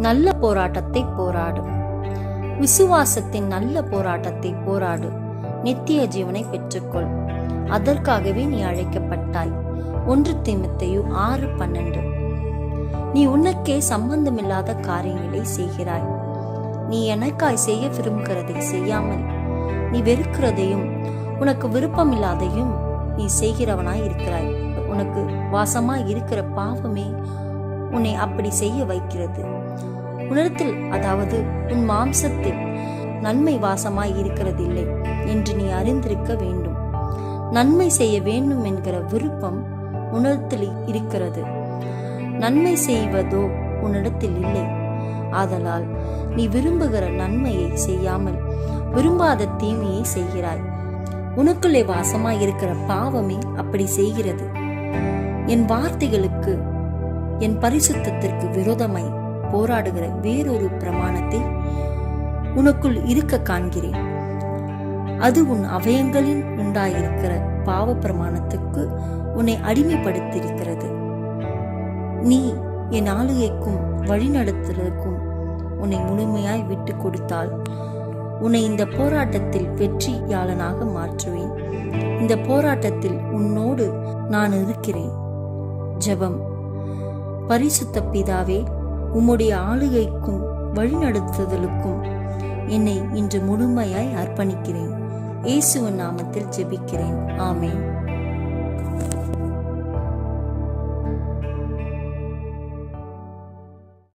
நல்ல போராட்டத்தை போராடு. விசுவாசத்தின் நல்ல போராட்டத்தை போராடு. நித்திய ஜீவனை பெற்றுக்கொள். அதற்காகவே நீ அழைக்கப்பட்டாய். ஒன்று தீமத்தையு ஆறு பன்னெண்டு. நீ உனக்கே சம்பந்தமில்லாத காரியங்களை செய்கிறாய். நீ எனக்காய் செய்ய விரும்புகிறதை செய்யாமல் நீ வெறுக்கிறதையும் உனக்கு விருப்பமில்லாதையும் நீ செய்கிறவனாய் இருக்கிறாய். உனக்கு வாசமாய் இருக்கிற பாவமே உன்னை அப்படி செய்ய வைக்கிறது. உன்னிடத்தில் அதாவது உன் மாம்சத்தில் நன்மை வாசமாய் இருக்கிறதில்லை என்று நீ அறிந்திருக்க வேண்டும். நன்மை செய்ய வேண்டும் என்கிற விருப்பம் உன்னிடத்தில் இருக்கிறது. நன்மை செய்வதோ உன்னிடத்தில் இல்லை. ஆதலால் நீ விரும்புகிற நன்மையை செய்யாமல் விரும்பாத தீமையை செய்கிறாய். உனக்குள்ளே வாசமாய் இருக்கிற பாவமே அப்படி செய்கிறது. என் வார்த்தைகளுக்கு என் பரிசுத்தத்திற்கு விரோதமாய் போராடுகிற வேறொரு பிரமாணத்தை உனக்குள் இருக்க காண்கிறேன். அது உன் அவயங்களில் உண்டாயிருக்கிற பாவ பிரமாணத்துக்கு உன்னை அடிமைப்படுத்தியிருக்கிறது. நீ என் ஆளுகைக்கும் வழிநடத்தலுக்கும் உன்னை முழுமையாய் விட்டு கொடுத்தால் உன்னை இந்த போராட்டத்தில் வெற்றியாளனாக மாற்றுவேன். இந்த போராட்டத்தில் உன்னோடு நான் இருக்கிறேன். ஜெபம். பரிசுத்த பிதாவே உம்முடைய ஆளுகைக்கும் வழிநடத்துதலுக்கும் என்னை இன்று முழுமையாய் அர்ப்பணிக்கிறேன். இயேசுவின் நாமத்தில் ஜெபிக்கிறேன். ஆமேன்.